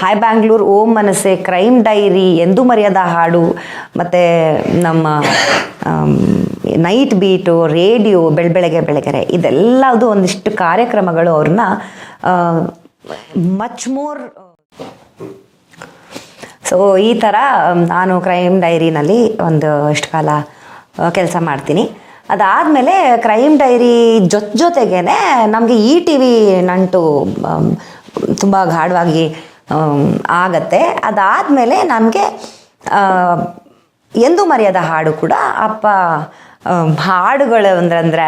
Hi Bangalore O Manase crime diary ಎಂದು ಮರ್ಯಾದ ಹಾಡು. ಮತ್ತು ನಮ್ಮ ನೈಟ್ ಬೀಟು ರೇಡಿಯೋ ಬೆಳಬೆಳಗ್ಗೆ, ಬೆಳಗೆರೆ. ಇದೆಲ್ಲದು ಒಂದಿಷ್ಟು ಕಾರ್ಯಕ್ರಮಗಳು ಅವ್ರನ್ನ ಮಚ್ ಮೋರ್ ಸೊ ಈ ಥರ ನಾನು ಕ್ರೈಮ್ ಡೈರಿನಲ್ಲಿ ಒಂದು ಇಷ್ಟು ಕಾಲ ಕೆಲಸ ಮಾಡ್ತೀನಿ. ಅದಾದಮೇಲೆ ಕ್ರೈಮ್ ಡೈರಿ ಜೊತೆ ಜೊತೆಗೇ ನಮಗೆ ಈ ಟಿ ವಿ ನಂಟು ತುಂಬ ಗಾಢವಾಗಿ ಆಗತ್ತೆ. ಅದಾದಮೇಲೆ ನಮಗೆ ಎಂದು ಮರೆಯದ ಹಾಡು ಕೂಡ ಅಪ್ಪ ಹಾಡುಗಳು ಅಂದ್ರೆ, ಅಂದರೆ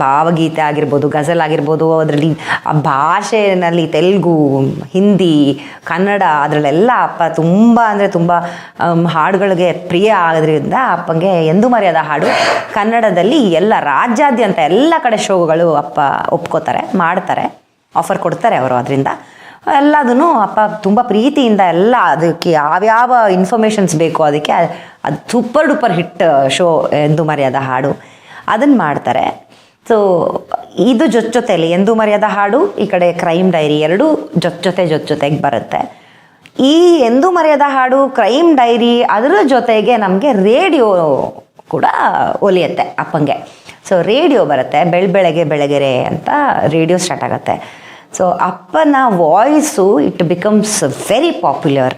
ಭಾವಗೀತೆ ಆಗಿರ್ಬೋದು ಗಜಲ್ ಆಗಿರ್ಬೋದು, ಅದರಲ್ಲಿ ಆ ಭಾಷೆನಲ್ಲಿ ತೆಲುಗು, ಹಿಂದಿ, ಕನ್ನಡ ಅದರಲ್ಲೆಲ್ಲ ಅಪ್ಪ ತುಂಬ ಅಂದರೆ ತುಂಬ ಹಾಡುಗಳಿಗೆ ಪ್ರಿಯ ಆಗೋದ್ರಿಂದ ಅಪ್ಪಂಗೆ ಎಂದು ಮರ್ಯಾದ ಹಾಡು. ಕನ್ನಡದಲ್ಲಿ ಎಲ್ಲ ರಾಜ್ಯಾದ್ಯಂತ ಎಲ್ಲ ಕಡೆ ಶೋಗಳು ಅಪ್ಪ ಒಪ್ಕೋತಾರೆ, ಮಾಡ್ತಾರೆ ಆಫರ್ ಕೊಡ್ತಾರೆ ಅವರು ಅದರಿಂದ. ಎಲ್ಲದನ್ನು ಅಪ್ಪ ತುಂಬ ಪ್ರೀತಿಯಿಂದ ಎಲ್ಲ ಅದಕ್ಕೆ ಯಾವ್ಯಾವ ಇನ್ಫಾರ್ಮೇಷನ್ಸ್ ಬೇಕು ಅದಕ್ಕೆ ಅದು ಸೂಪರ್ ಡೂಪರ್ ಹಿಟ್ ಶೋ ಎಂದು ಮರ್ಯಾದ ಹಾಡು ಅದನ್ನು ಮಾಡ್ತಾರೆ. ಸೊ ಇದು ಜೊತೆ ಜೊತೆಲಿ ಎಂದು ಮರ್ಯಾದ ಹಾಡು, ಈ ಕಡೆ ಕ್ರೈಮ್ ಡೈರಿ ಎರಡೂ ಜೊತೆ ಜೊತೆ ಜೊತೆ ಜೊತೆಗೆ ಬರುತ್ತೆ. ಈ ಎಂದು ಮರ್ಯಾದ ಹಾಡು ಕ್ರೈಮ್ ಡೈರಿ ಅದರ ಜೊತೆಗೆ ನಮಗೆ ರೇಡಿಯೋ ಕೂಡ ಒಲಿಯುತ್ತೆ ಅಪ್ಪಂಗೆ. ಸೊ ರೇಡಿಯೋ ಬರುತ್ತೆ, ಬೆಳಬೆಳಗ್ಗೆ ಬೆಳಗೆರೆ ಅಂತ ರೇಡಿಯೋ ಸ್ಟಾರ್ಟ್ ಆಗುತ್ತೆ. ಸೊ ಅಪ್ಪನ voice it becomes very popular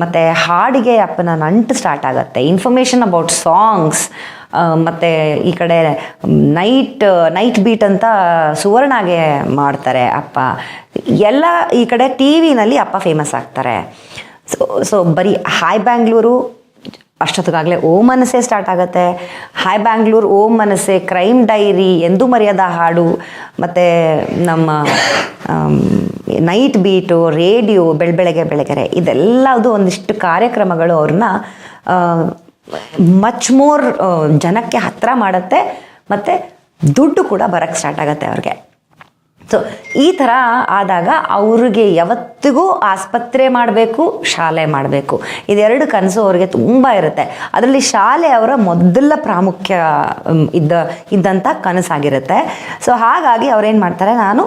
ಮತ್ತು ಹಾಡಿಗೆ ಅಪ್ಪನ ನಂಟು ಸ್ಟಾರ್ಟ್ ಆಗುತ್ತೆ. ಇನ್ಫಾರ್ಮೇಷನ್ ಅಬೌಟ್ ಸಾಂಗ್ಸ್ ಮತ್ತು ಈ ಕಡೆ ನೈಟ್ ನೈಟ್ ಬೀಟ್ ಅಂತ ಸುವರ್ಣಾಗೆ ಮಾಡ್ತಾರೆ ಅಪ್ಪ. ಎಲ್ಲ ಈ ಕಡೆ ಟಿ ವಿನಲ್ಲಿ ಅಪ್ಪ ಫೇಮಸ್ ಆಗ್ತಾರೆ. ಸೊ ಸೊ ಬರೀ ಹಾಯ್ ಬ್ಯಾಂಗ್ಳೂರು ಅಷ್ಟೊತ್ತಿಗಾಗಲೇ ಓ ಮನಸ್ಸೇ ಸ್ಟಾರ್ಟ್ ಆಗುತ್ತೆ. Hi Bangalore O Manase crime diary ಎಂದು ಮರ್ಯಾದ ಹಾಡು. ಮತ್ತು ನಮ್ಮ ನೈಟ್ ಬೀಟು ರೇಡಿಯೋ ಬೆಳಬೆಳಗ್ಗೆ ಬೆಳಗೆರೆ, ಇದೆಲ್ಲದು ಒಂದಿಷ್ಟು ಕಾರ್ಯಕ್ರಮಗಳು ಅವ್ರನ್ನ ಮಚ್ ಮೋರ್ ಜನಕ್ಕೆ ಹತ್ತಿರ ಮಾಡುತ್ತೆ. ಮತ್ತು ದುಡ್ಡು ಕೂಡ ಬರೋಕ್ಕೆ ಸ್ಟಾರ್ಟ್ ಆಗುತ್ತೆ ಅವ್ರಿಗೆ. ಸೊ ಈ ಥರ ಆದಾಗ ಅವ್ರಿಗೆ ಯಾವತ್ತಿಗೂ ಆಸ್ಪತ್ರೆ ಮಾಡಬೇಕು, ಶಾಲೆ ಮಾಡಬೇಕು. ಇದೆರಡು ಕನಸು ಅವ್ರಿಗೆ ತುಂಬ ಇರುತ್ತೆ. ಅದರಲ್ಲಿ ಶಾಲೆ ಅವರ ಮೊದಲ ಪ್ರಾಮುಖ್ಯ ಇದ್ದ ಇದ್ದಂಥ ಕನಸಾಗಿರುತ್ತೆ. ಸೊ ಹಾಗಾಗಿ ಅವ್ರೇನು ಮಾಡ್ತಾರೆ, ನಾನು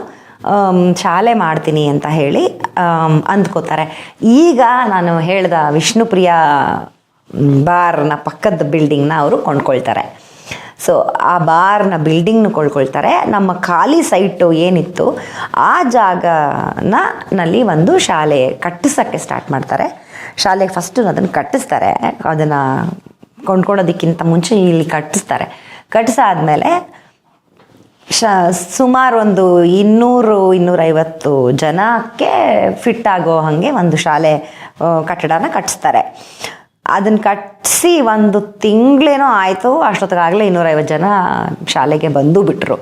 ಶಾಲೆ ಮಾಡ್ತೀನಿ ಅಂತ ಹೇಳಿ ಅಂದ್ಕೋತಾರೆ. ಈಗ ನಾನು ಹೇಳ್ದ ವಿಷ್ಣುಪ್ರಿಯ ಬಾರ್ನ ಪಕ್ಕದ ಬಿಲ್ಡಿಂಗ್ನ ಅವರು ಕೊಂಡ್ಕೊಳ್ತಾರೆ. ಸೊ ಆ ಬಾರ್ನ ಬಿಲ್ಡಿಂಗ್ನ ಕೊಳ್ಕೊಳ್ತಾರೆ ನಮ್ಮ ಖಾಲಿ ಸೈಟು ಏನಿತ್ತು, ಆ ಜಾಗನ ನಲ್ಲಿ ಒಂದು ಶಾಲೆ ಕಟ್ಟಿಸೋಕ್ಕೆ ಸ್ಟಾರ್ಟ್ ಮಾಡ್ತಾರೆ. ಶಾಲೆಗೆ ಫಸ್ಟು ಅದನ್ನು ಕಟ್ಟಿಸ್ತಾರೆ. ಅದನ್ನು ಕೊಂಡ್ಕೊಳೋದಕ್ಕಿಂತ ಮುಂಚೆ ಇಲ್ಲಿ ಕಟ್ಟಿಸ್ತಾರೆ. ಕಟ್ಟಿಸಾದ್ಮೇಲೆ ಶ, ಸುಮಾರು ಒಂದು ಇನ್ನೂರು, ಇನ್ನೂರೈವತ್ತು ಜನಕ್ಕೆ ಫಿಟ್ ಆಗೋ ಹಾಗೆ ಒಂದು ಶಾಲೆ ಕಟ್ಟಡನ ಕಟ್ಟಿಸ್ತಾರೆ. ಅದನ್ನು ಕಟ್ಟಿಸಿ ಒಂದು ತಿಂಗಳೇನೋ ಆಯಿತು, ಅಷ್ಟೊತ್ತಿಗಾಗಲೇ ಇನ್ನೂರೈವತ್ತು ಜನ ಶಾಲೆಗೆ ಬಂದು ಬಿಟ್ಟರು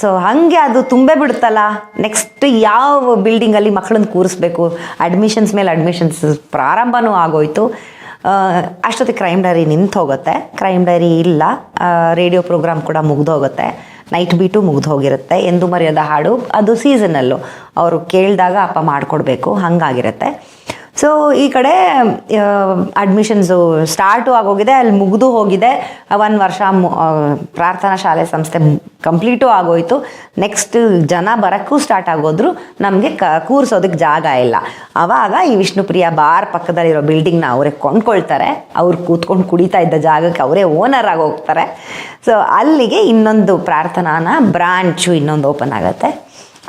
ಸೊ ಹಾಗೆ ಅದು ತುಂಬೆ ಬಿಡುತ್ತಲ್ಲ? ನೆಕ್ಸ್ಟ್ ಯಾವ ಬಿಲ್ಡಿಂಗಲ್ಲಿ ಮಕ್ಕಳನ್ನ ಕೂರಿಸ್ಬೇಕು? ಅಡ್ಮಿಷನ್ಸ್ ಮೇಲೆ ಅಡ್ಮಿಷನ್ಸ್ ಪ್ರಾರಂಭನೂ ಆಗೋಯ್ತು. ಅಷ್ಟೊತ್ತಿ ಅಷ್ಟೊತ್ತಿಗೆ ಕ್ರೈಮ್ ಡೈರಿ ನಿಂತು ಹೋಗುತ್ತೆ. ಕ್ರೈಮ್ ಡೈರಿ ಇಲ್ಲ. ರೇಡಿಯೋ ಪ್ರೋಗ್ರಾಮ್ ಕೂಡ ಮುಗ್ದೋಗುತ್ತೆ ನೈಟ್ ಬೀಟು ಮುಗ್ದು ಹೋಗಿರುತ್ತೆ. ಎಂದು ಮರೆಯದ ಹಾಡು, ಅದು ಸೀಸನಲ್ಲು ಅವರು ಕೇಳಿದಾಗ ಅಪ್ಪ ಮಾಡಿಕೊಡ್ಬೇಕು. ಹಾಗಾಗಿರುತ್ತೆ. ಸೊ ಈ ಕಡೆ ಅಡ್ಮಿಷನ್ಸು ಸ್ಟಾರ್ಟು ಆಗೋಗಿದೆ. ಅಲ್ಲಿ ಮುಗಿದು ಹೋಗಿದೆ. ಒಂದು ವರ್ಷ ಪ್ರಾರ್ಥನಾ ಶಾಲೆ ಸಂಸ್ಥೆ ಕಂಪ್ಲೀಟು ಆಗೋಯ್ತು. ನೆಕ್ಸ್ಟ್ ಜನ ಬರೋಕ್ಕೂ ಸ್ಟಾರ್ಟ್ ಆಗೋದ್ರು. ನಮಗೆ ಕ ಕೂರಿಸೋದಕ್ಕೆ ಜಾಗ ಇಲ್ಲ. ಆವಾಗ ಈ ವಿಷ್ಣುಪ್ರಿಯ ಬಾರ್ ಪಕ್ಕದಲ್ಲಿರೋ ಬಿಲ್ಡಿಂಗ್ನ ಅವರೇ ಕೊಂಡ್ಕೊಳ್ತಾರೆ. ಅವ್ರು ಕೂತ್ಕೊಂಡು ಕುಡಿತಾ ಇದ್ದ ಜಾಗಕ್ಕೆ ಅವರೇ ಓನರ್ ಆಗಿ ಹೋಗ್ತಾರೆ. ಸೊ ಅಲ್ಲಿಗೆ ಇನ್ನೊಂದು ಪ್ರಾರ್ಥನಾನ ಬ್ರಾಂಚು ಇನ್ನೊಂದು ಓಪನ್ ಆಗುತ್ತೆ.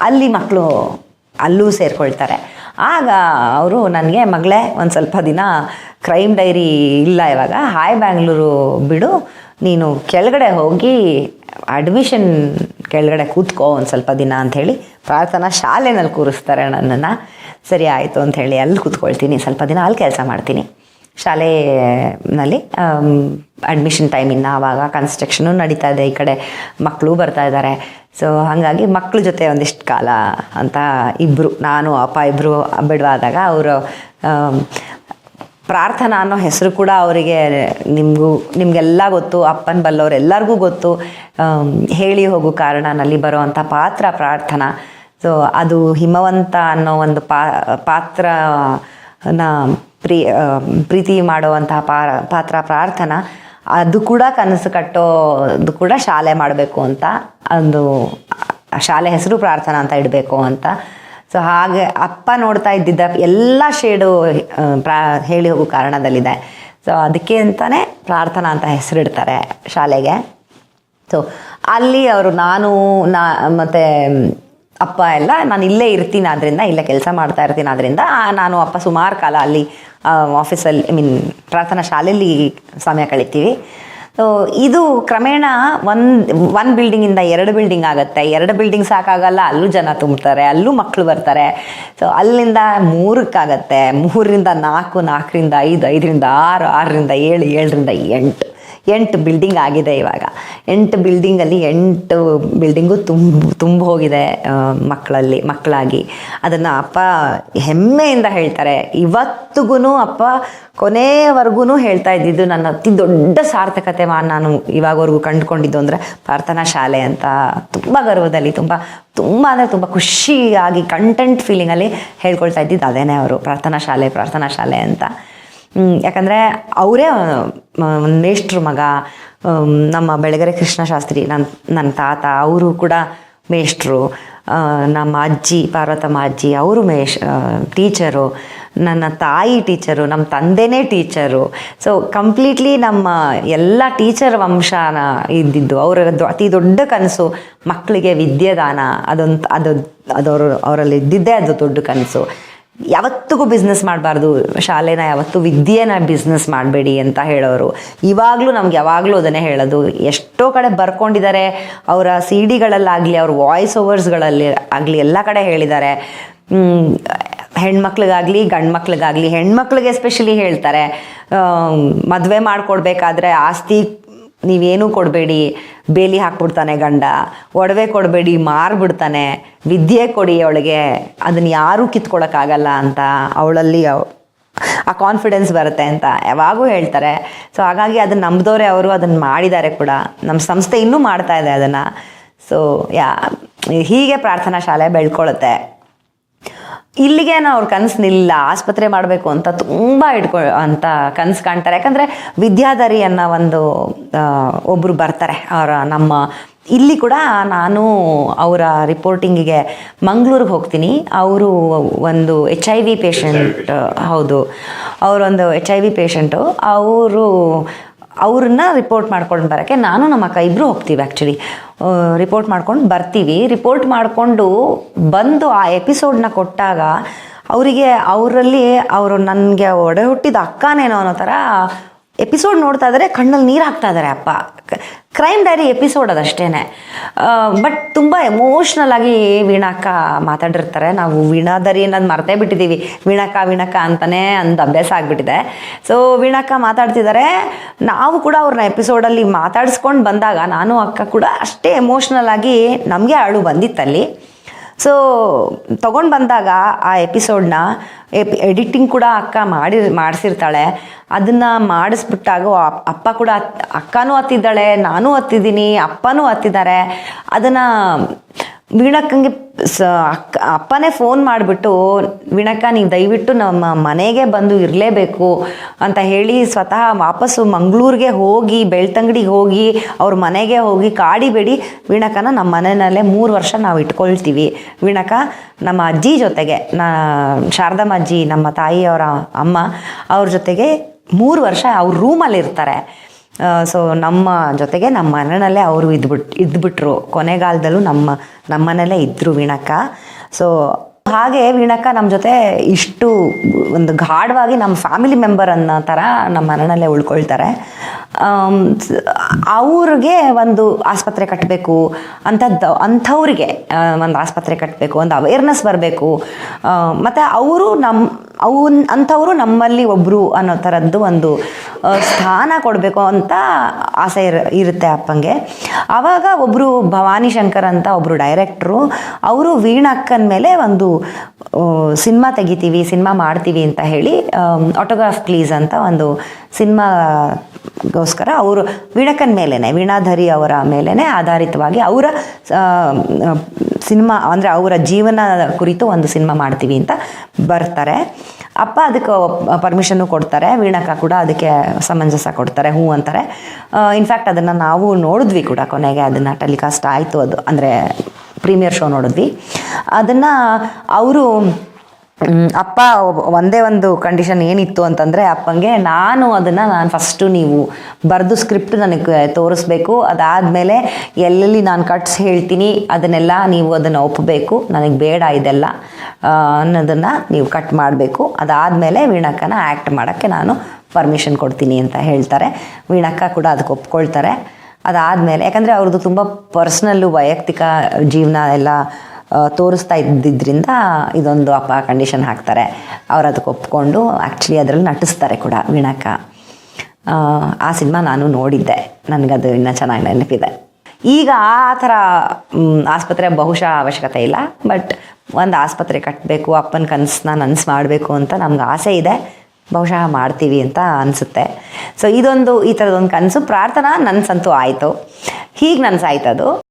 ಅಲ್ಲಿ ಮಕ್ಕಳು ಅಲ್ಲೂ ಸೇರಿಕೊಳ್ತಾರೆ. ಆಗ ಅವರು ನನಗೆ, ಮಗಳೇ, ಒಂದು ಸ್ವಲ್ಪ ದಿನ ಕ್ರೈಮ್ ಡೈರಿ ಇಲ್ಲ ಇವಾಗ, ಹಾಯ್ ಬ್ಯಾಂಗ್ಳೂರು ಬಿಡು. ನೀನು ಕೆಳಗಡೆ ಹೋಗಿ ಅಡ್ಮಿಷನ್ ಕೆಳಗಡೆ ಕೂತ್ಕೋ ಒಂದು ಸ್ವಲ್ಪ ದಿನ ಅಂಥೇಳಿ ಪ್ರಾರ್ಥನಾ ಶಾಲೆನಲ್ಲಿ ಕೂರಿಸ್ತಾರೆ ನನ್ನನ್ನು. ಸರಿ, ಆಯಿತು ಅಂಥೇಳಿ ಅಲ್ಲಿ ಕೂತ್ಕೊಳ್ತೀನಿ, ಸ್ವಲ್ಪ ದಿನ ಅಲ್ಲಿ ಕೆಲಸ ಮಾಡ್ತೀನಿ. ಶಾಲೆನಲ್ಲಿ ಅಡ್ಮಿಷನ್ ಟೈಮಿಂದ ಆವಾಗ ಕನ್ಸ್ಟ್ರಕ್ಷನು ನಡೀತಾ ಇದೆ ಈ ಕಡೆ. ಮಕ್ಕಳು ಬರ್ತಾ ಇದ್ದಾರೆ. ಸೊ ಹಾಗಾಗಿ ಮಕ್ಕಳ ಜೊತೆ ಒಂದಿಷ್ಟು ಕಾಲ ಅಂತ ಇಬ್ಬರು ನಾನು, ಅಪ್ಪ ಇಬ್ಬರು ಬಿಡುವಾದಾಗ ಅವರು ಪ್ರಾರ್ಥನಾ ಅನ್ನೋ ಹೆಸರು ಕೂಡ ಅವರಿಗೆ ನಿಮಗೂ, ನಿಮಗೆಲ್ಲ ಗೊತ್ತು, ಅಪ್ಪನ ಬಲ್ಲವ್ರು ಎಲ್ಲರಿಗೂ ಗೊತ್ತು. ಹೇಳಿ ಹೋಗು ಕಾರಣನಲ್ಲಿ ಬರುವಂಥ ಪಾತ್ರ ಪ್ರಾರ್ಥನಾ. ಸೊ ಅದು ಹಿಮವಂತ ಅನ್ನೋ ಒಂದು ಪಾ ಪಾತ್ರನ ಪ್ರೀ ಪ್ರೀತಿ ಮಾಡುವಂತಹ ಪಾತ್ರ, ಪ್ರಾರ್ಥನಾ, ಅದು ಕೂಡ ಕನಸು ಕಟ್ಟೋದು ಕೂಡ ಶಾಲೆ ಮಾಡಬೇಕು ಅಂತ ಒಂದು ಶಾಲೆ ಹೆಸರು ಪ್ರಾರ್ಥನಾ ಅಂತ ಇಡಬೇಕು ಅಂತ. ಸೊ ಹಾಗೆ ಅಪ್ಪ ನೋಡ್ತಾ ಇದ್ದಿದ್ದ ಎಲ್ಲ ಶೇಡು ಪ್ರಾ, ಹೇಳಿ ಹೋಗೋ ಕಾರಣದಲ್ಲಿದೆ. ಸೊ ಅದಕ್ಕೆ ಅಂತಲೇ ಪ್ರಾರ್ಥನಾ ಅಂತ ಹೆಸರಿಡ್ತಾರೆ ಶಾಲೆಗೆ. ಸೊ ಅಲ್ಲಿ ಅವರು ನಾನು, ನಾ, ಮತ್ತು ಅಪ್ಪ ಎಲ್ಲ, ನಾನು ಇಲ್ಲೇ ಇರ್ತೀನಿ ಆದ್ದರಿಂದ ಇಲ್ಲೇ ಕೆಲಸ ಮಾಡ್ತಾ ಇರ್ತೀನಿ ಆದ್ದರಿಂದ ನಾನು ಅಪ್ಪ ಸುಮಾರು ಕಾಲ ಅಲ್ಲಿ ಆಫೀಸಲ್ಲಿ ಐ ಮೀನ್ ಪ್ರಾರ್ಥನಾ ಶಾಲೆಯಲ್ಲಿ ಸಮಯ ಕಳಿತೀವಿ. ಸೊ ಇದು ಕ್ರಮೇಣ ಒಂದು ಒಂದು ಬಿಲ್ಡಿಂಗಿಂದ ಎರಡು ಬಿಲ್ಡಿಂಗ್ ಆಗುತ್ತೆ. ಎರಡು ಬಿಲ್ಡಿಂಗ್ ಸಾಕಾಗಲ್ಲ, ಅಲ್ಲೂ ಜನ ತುಂಬ್ತಾರೆ, ಅಲ್ಲೂ ಮಕ್ಕಳು ಬರ್ತಾರೆ. ಸೊ ಅಲ್ಲಿಂದ ಮೂರಕ್ಕಾಗತ್ತೆ. ಮೂರರಿಂದ ನಾಲ್ಕು, ನಾಲ್ಕರಿಂದ ಐದು, ಐದರಿಂದ ಆರು, ಆರರಿಂದ ಏಳು, ಏಳರಿಂದ ಎಂಟು. ಎಂಟು ಬಿಲ್ಡಿಂಗ್ ಆಗಿದೆ ಇವಾಗ. ಎಂಟು ಬಿಲ್ಡಿಂಗಲ್ಲಿ ಎಂಟು ಬಿಲ್ಡಿಂಗು ತುಂಬ ತುಂಬ ಹೋಗಿದೆ ಮಕ್ಕಳಲ್ಲಿ, ಮಕ್ಕಳಾಗಿ. ಅದನ್ನು ಅಪ್ಪ ಹೆಮ್ಮೆಯಿಂದ ಹೇಳ್ತಾರೆ. ಇವತ್ತಿಗೂ ಅಪ್ಪ ಕೊನೆಯವರೆಗೂ ಹೇಳ್ತಾ ಇದ್ದಿದ್ದು ನನ್ನ ಅತಿ ದೊಡ್ಡ ಸಾರ್ಥಕತೆ ನಾನು ಇವಾಗವರೆಗೂ ಕಂಡುಕೊಂಡಿದ್ದು ಅಂದರೆ ಪ್ರಾರ್ಥನಾ ಶಾಲೆ ಅಂತ. ತುಂಬ ಗರ್ವದಲ್ಲಿ, ತುಂಬ ತುಂಬ ಅಂದರೆ ತುಂಬ ಖುಷಿಯಾಗಿ ಕಂಟೆಂಟ್ ಫೀಲಿಂಗಲ್ಲಿ ಹೇಳ್ಕೊಳ್ತಾ ಇದ್ದಿದ್ದು ಅದೇನೇ ಅವರು. ಪ್ರಾರ್ಥನಾ ಶಾಲೆ ಪ್ರಾರ್ಥನಾ ಶಾಲೆ ಅಂತ. ಯಾಕಂದರೆ ಅವರೇ ಮೇಷ್ಟ್ರ ಮಗ ನಮ್ಮ ಬೆಳಗರೆ ಕೃಷ್ಣ ಶಾಸ್ತ್ರಿ ನನ್ನ ನನ್ನ ತಾತ, ಅವರು ಕೂಡ ಮೇಷ್ಟ್ರು. ನಮ್ಮ ಅಜ್ಜಿ, ಪಾರ್ವತಮ್ಮ ಅಜ್ಜಿ, ಅವರು ಮೇಷ್ ಟೀಚರು. ನನ್ನ ತಾಯಿ ಟೀಚರು ನಮ್ಮ ತಂದೆನೇ ಟೀಚರು. ಸೊ ಕಂಪ್ಲೀಟ್ಲಿ ನಮ್ಮ ಎಲ್ಲ ಟೀಚರ್ ವಂಶನ ಇದ್ದಿದ್ದು, ಅವರ ಅತಿ ದೊಡ್ಡ ಕನಸು ಮಕ್ಕಳಿಗೆ ವಿದ್ಯಾದಾನ, ಅದೊಂದು, ಅದು, ಅದವರು, ಅವರಲ್ಲಿ ಇದ್ದಿದ್ದೇ ಅದು ದೊಡ್ಡ ಕನಸು. ಯಾವತ್ತಿಗೂ ಬಿಸ್ನೆಸ್ ಮಾಡಬಾರ್ದು. ಶಾಲೆನ ಯಾವತ್ತೂ ವಿದ್ಯೆನ ಬಿಸ್ನೆಸ್ ಮಾಡಬೇಡಿ ಅಂತ ಹೇಳೋರು. ಇವಾಗಲೂ ನಮ್ಗೆ ಯಾವಾಗಲೂ ಅದನ್ನೇ ಹೇಳೋದು. ಎಷ್ಟೋ ಕಡೆ ಬರ್ಕೊಂಡಿದ್ದಾರೆ. ಅವರ ಸಿ ಡಿಗಳಲ್ಲಾಗಲಿ ಅವ್ರ ವಾಯ್ಸ್ ಓವರ್ಸ್ಗಳಲ್ಲಿ ಆಗಲಿ ಎಲ್ಲ ಕಡೆ ಹೇಳಿದ್ದಾರೆ. ಹೆಣ್ಮಕ್ಳಿಗಾಗಲಿ ಗಂಡು ಮಕ್ಳಿಗಾಗಲಿ ಹೆಣ್ಮಕ್ಳಿಗೆ ಎಸ್ಪೆಷಲಿ ಹೇಳ್ತಾರೆ. ಮದುವೆ ಮಾಡಿಕೊಡ್ಬೇಕಾದ್ರೆ ಆಸ್ತಿ ನೀವೇನೂ ಕೊಡಬೇಡಿ, ಬೇಲಿ ಹಾಕ್ಬಿಡ್ತಾನೆ ಗಂಡ, ಒಡವೆ ಕೊಡಬೇಡಿ, ಮಾರ್ಬಿಡ್ತಾನೆ, ವಿದ್ಯೆ ಕೊಡಿ ಅವಳಿಗೆ, ಅದನ್ನು ಯಾರೂ ಕಿತ್ಕೊಳಕ್ಕಾಗಲ್ಲ ಅಂತ ಅವಳಲ್ಲಿ ಅವ್- ಆ ಕಾನ್ಫಿಡೆನ್ಸ್ ಬರುತ್ತೆ ಅಂತ ಯಾವಾಗೂ ಹೇಳ್ತಾರೆ. ಸೊ ಹಾಗಾಗಿ ಅದನ್ನು ನಂಬಿದವ್ರೆ ಅವರು ಅದನ್ನು ಮಾಡಿದ್ದಾರೆ ಕೂಡ. ನಮ್ಮ ಸಂಸ್ಥೆ ಇನ್ನೂ ಮಾಡ್ತಾ ಇದೆ ಅದನ್ನು. ಸೊ ಯಾ ಹೀಗೆ ಪ್ರಾರ್ಥನಾ ಶಾಲೆ ಬೆಳ್ಕೊಳ್ಳುತ್ತೆ ಇಲ್ಲಿಗೆ ಅವ್ರ ಕನಸು ನಿಲ್ಲ ಆಸ್ಪತ್ರೆ ಮಾಡಬೇಕು ಅಂತ ತುಂಬ ಇಟ್ಕೊ ಅಂತ ಕನಸು ಕಾಣ್ತಾರೆ. ಯಾಕಂದರೆ ವಿದ್ಯಾಧರಿ ಅನ್ನೋ ಒಂದು ಒಬ್ಬರು ಬರ್ತಾರೆ ಅವರ ನಮ್ಮ ಇಲ್ಲಿ ಕೂಡ ನಾನು ಅವರ ರಿಪೋರ್ಟಿಂಗಿಗೆ ಮಂಗಳೂರಿಗೆ ಹೋಗ್ತೀನಿ. ಅವರು ಒಂದು ಎಚ್ ಐ ವಿ ಪೇಷಂಟ್ ಹೌದು. ಅವರೊಂದು ಎಚ್ ಐ ವಿ ಪೇಷಂಟು ಅವರು ಅವ್ರನ್ನ ರಿಪೋರ್ಟ್ ಮಾಡ್ಕೊಂಡು ಬರೋಕ್ಕೆ ನಾನು ನಮ್ಮ ಅಕ್ಕ ಇಬ್ಬರು ಹೋಗ್ತೀವಿ ಆ್ಯಕ್ಚುಲಿ ರಿಪೋರ್ಟ್ ಮಾಡ್ಕೊಂಡು ಬರ್ತೀವಿ. ರಿಪೋರ್ಟ್ ಮಾಡಿಕೊಂಡು ಬಂದು ಆ ಎಪಿಸೋಡ್ನ ಕೊಟ್ಟಾಗ ಅವರಿಗೆ ಅವರಲ್ಲಿ ಅವರು ನನಗೆ ಒಡೆ ಹುಟ್ಟಿದ ಅಕ್ಕನೇನೋ ಅನ್ನೋ ಥರ ಎಪಿಸೋಡ್ ನೋಡ್ತಾ ಇದ್ದಾರೆ ಕಣ್ಣಲ್ಲಿ ನೀರು ಹಾಕ್ತಾ ಇದ್ದಾರೆ ಅಪ್ಪ. ಕ್ರೈಮ್ ಡೈರಿ ಎಪಿಸೋಡ್ ಅದಷ್ಟೇ ಬಟ್ ತುಂಬ ಎಮೋಷ್ನಲ್ ಆಗಿ ವೀಣಾಕ ಮಾತಾಡಿರ್ತಾರೆ. ನಾವು ವೀಣಾದರಿ ಅನ್ನೋದು ಮರ್ತೇ ಬಿಟ್ಟಿದ್ದೀವಿ ವೀಣಾಕ ವೀಣಕ್ಕ ಅಂತಾನೆ ಅಂದು ಅಭ್ಯಾಸ ಆಗಿಬಿಟ್ಟಿದೆ. ಸೊ ವೀಣಾಕ ಮಾತಾಡ್ತಿದ್ದಾರೆ ನಾವು ಕೂಡ ಅವ್ರನ್ನ ಎಪಿಸೋಡಲ್ಲಿ ಮಾತಾಡಿಸ್ಕೊಂಡು ಬಂದಾಗ ನಾನು ಅಕ್ಕ ಕೂಡ ಅಷ್ಟೇ ಎಮೋಷ್ನಲ್ ಆಗಿ ನಮಗೆ ಅಳು ಬಂದಿತ್ತಲ್ಲಿ. ಸೊ ತೊಗೊಂಡು ಬಂದಾಗ ಆ ಎಪಿಸೋಡ್ನ ಎಪ್ ಎಡಿಟಿಂಗ್ ಕೂಡ ಅಕ್ಕ ಮಾಡಿ ಮಾಡಿಸಿರ್ತಾಳೆ. ಅದನ್ನು ಮಾಡಿಸ್ಬಿಟ್ಟಾಗ ಅಪ್- ಅಪ್ಪ ಕೂಡ ಅಕ್ಕನೂ ಹತ್ತಿದ್ದಾಳೆ, ನಾನೂ ಹತ್ತಿದ್ದೀನಿ, ಅಪ್ಪನೂ ಹತ್ತಿದ್ದಾರೆ. ಅದನ್ನು ವೀಣಕ್ಕಂಗೆ ಸ, ಅಕ್ಕ, ಅಪ್ಪನೇ ಫೋನ್ ಮಾಡಿಬಿಟ್ಟು, ವೀಣಕ್ಕ ನೀವು ದಯವಿಟ್ಟು ನಮ್ಮ ಮನೆಗೆ ಬಂದು ಇರಲೇಬೇಕು ಅಂತ ಹೇಳಿ ಸ್ವತಃ ವಾಪಸ್ಸು ಮಂಗಳೂರಿಗೆ ಹೋಗಿ, ಬೆಳ್ತಂಗಡಿಗೆ ಹೋಗಿ, ಅವ್ರ ಮನೆಗೆ ಹೋಗಿ ಕಾಡಿಬೇಡಿ ವೀಣಕ್ಕನ ನಮ್ಮ ಮನೆಯಲ್ಲೇ ಮೂರು ವರ್ಷ ನಾವು ಇಟ್ಕೊಳ್ತೀವಿ. ವೀಣಕ್ಕ, ನಮ್ಮ ಅಜ್ಜಿ ಜೊತೆಗೆ, ನಾ, ಶಾರದಮ್ಮ ಅಜ್ಜಿ, ನಮ್ಮ ತಾಯಿಯವರ ಅಮ್ಮ, ಅವ್ರ ಜೊತೆಗೆ ಮೂರು ವರ್ಷ ಅವ್ರ ರೂಮಲ್ಲಿ ಇರ್ತಾರೆ ಸೊ ನಮ್ಮ ಜೊತೆಗೆ ನಮ್ಮ ಮನೆಯಲ್ಲೇ ಅವರು ಇದ್ಬಿಟ್ಟು ಇದ್ಬಿಟ್ರು ಕೊನೆಗಾಲದಲ್ಲೂ ನಮ್ಮ ನಮ್ಮ ಮನೆಯಲ್ಲೇ ಇದ್ದರು ವೀಣಕ್ಕ. ಸೊ ಹಾಗೆ ವೀಣಕ್ಕ ನಮ್ಮ ಜೊತೆ ಇಷ್ಟು ಒಂದು ಗಾಢವಾಗಿ ನಮ್ಮ ಫ್ಯಾಮಿಲಿ ಮೆಂಬರ್ ಅನ್ನೋ ಥರ ನಮ್ಮ ಮನೆಯಲ್ಲೇ ಉಳ್ಕೊಳ್ತಾರೆ. ಅವ್ರಿಗೆ ಒಂದು ಆಸ್ಪತ್ರೆ ಕಟ್ಟಬೇಕು ಅಂಥದ್ದು, ಅಂಥವ್ರಿಗೆ ಒಂದು ಆಸ್ಪತ್ರೆ ಕಟ್ಟಬೇಕು ಒಂದು ಅವೇರ್ನೆಸ್ ಬರಬೇಕು. ಮತ್ತು ಅವರು ನಮ್ಮ ಅವನ್, ಅಂಥವರು ನಮ್ಮಲ್ಲಿ ಒಬ್ಬರು ಅನ್ನೋ ಥರದ್ದು ಒಂದು ಸ್ಥಾನ ಕೊಡಬೇಕು ಅಂತ ಆಸೆ ಇರ, ಇರುತ್ತೆ ಅಪ್ಪಂಗೆ. ಆವಾಗ ಒಬ್ಬರು ಭವಾನಿ ಶಂಕರ್ ಅಂತ ಒಬ್ಬರು ಡೈರೆಕ್ಟ್ರು ಅವರು ವೀಣಕ್ಕನ ಮೇಲೆ ಒಂದು ಸಿನಿಮಾ ತೆಗಿತೀವಿ, ಸಿನಿಮಾ ಮಾಡ್ತೀವಿ ಅಂತ ಹೇಳಿ ಆಟೋಗ್ರಾಫ್ ಪ್ಲೀಸ್ ಅಂತ ಒಂದು ಸಿನಿಮಾಗೋಸ್ಕರ ಅವರು ವೀಣಕ್ಕನ ಮೇಲೇ ವೀಣಾಧರಿ ಅವರ ಮೇಲೇ ಆಧಾರಿತವಾಗಿ ಅವರ ಸಿನಿಮಾ, ಅಂದರೆ ಅವರ ಜೀವನ ಕುರಿತು ಒಂದು ಸಿನಿಮಾ ಮಾಡ್ತೀವಿ ಅಂತ ಬರ್ತಾರೆ. ಅಪ್ಪ ಅದಕ್ಕೆ ಪರ್ಮಿಷನ್ನು ಕೊಡ್ತಾರೆ, ವೀಣಕ್ಕ ಕೂಡ ಅದಕ್ಕೆ ಸಮಂಜಸ ಕೊಡ್ತಾರೆ ಹ್ಞೂ ಅಂತಾರೆ. ಇನ್ಫ್ಯಾಕ್ಟ್ ಅದನ್ನು ನಾವು ನೋಡಿದ್ವಿ ಕೂಡ ಕೊನೆಗೆ, ಅದನ್ನು ಟೆಲಿಕಾಸ್ಟ್ ಆಯಿತು ಅದು, ಅಂದರೆ ಪ್ರೀಮಿಯರ್ ಶೋ ನೋಡಿದ್ವಿ. ಅದನ್ನು ಅವರು ಅಪ್ಪ ಒಂದೇ ಒಂದು ಕಂಡೀಷನ್ ಏನಿತ್ತು ಅಂತಂದರೆ ಅಪ್ಪಂಗೆ ನಾನು ಅದನ್ನು ನಾನು ಫಸ್ಟು ನೀವು ಬರೆದು ಸ್ಕ್ರಿಪ್ಟ್ ನನಗೆ ತೋರಿಸ್ಬೇಕು. ಅದಾದಮೇಲೆ ಎಲ್ಲೆಲ್ಲಿ ನಾನು ಕಟ್ಸ್ ಹೇಳ್ತೀನಿ, ಅದನ್ನೆಲ್ಲ ನೀವು ಅದನ್ನು ಒಪ್ಪಬೇಕು ನನಗೆ ಬೇಡ ಇದೆಲ್ಲ ಅನ್ನೋದನ್ನು ನೀವು ಕಟ್ ಮಾಡಬೇಕು. ಅದಾದಮೇಲೆ ವೀಣಕ್ಕನ ಆ್ಯಕ್ಟ್ ಮಾಡೋಕ್ಕೆ ನಾನು ಪರ್ಮಿಷನ್ ಕೊಡ್ತೀನಿ ಅಂತ ಹೇಳ್ತಾರೆ. ವೀಣಕ್ಕ ಕೂಡ ಅದಕ್ಕೆ ಒಪ್ಕೊಳ್ತಾರೆ. ಅದಾದಮೇಲೆ ಯಾಕಂದರೆ ಅವ್ರದ್ದು ತುಂಬ ಪರ್ಸ್ನಲ್ಲು ವೈಯಕ್ತಿಕ ಜೀವನ ಎಲ್ಲ ತೋರಿಸ್ತಾ ಇದ್ದಿದ್ದರಿಂದ ಇದೊಂದು ಅಪ್ಪ ಕಂಡೀಷನ್ ಹಾಕ್ತಾರೆ. ಅವ್ರು ಅದಕ್ಕೆ ಒಪ್ಕೊಂಡು ಆ್ಯಕ್ಚುಲಿ ಅದರಲ್ಲಿ ನಟಿಸ್ತಾರೆ ಕೂಡ ವಿನಾಕ ಆ, ಸಿನಿಮಾ ನಾನು ನೋಡಿದ್ದೆ. ನನಗದು ಇನ್ನೂ ಚೆನ್ನಾಗಿ ನೆನಪಿದೆ. ಈಗ ಆ ಥರ ಆಸ್ಪತ್ರೆ ಬಹುಶಃ ಅವಶ್ಯಕತೆ ಇಲ್ಲ ಬಟ್ ಒಂದು ಆಸ್ಪತ್ರೆ ಕಟ್ಟಬೇಕು ಅಪ್ಪನ ಕನಸನ್ನ ನನಸು ಮಾಡಬೇಕು ಅಂತ ನಮ್ಗೆ ಆಸೆ ಇದೆ. ಬಹುಶಃ ಮಾಡ್ತೀವಿ ಅಂತ ಅನಿಸುತ್ತೆ. ಸೊ ಇದೊಂದು ಈ ಥರದೊಂದು ಕನಸು. ಪ್ರಾರ್ಥನಾ ನನ್ಸಂತೂ ಆಯಿತು. ಹೀಗೆ ನನ್ಸಾಯ್ತದು.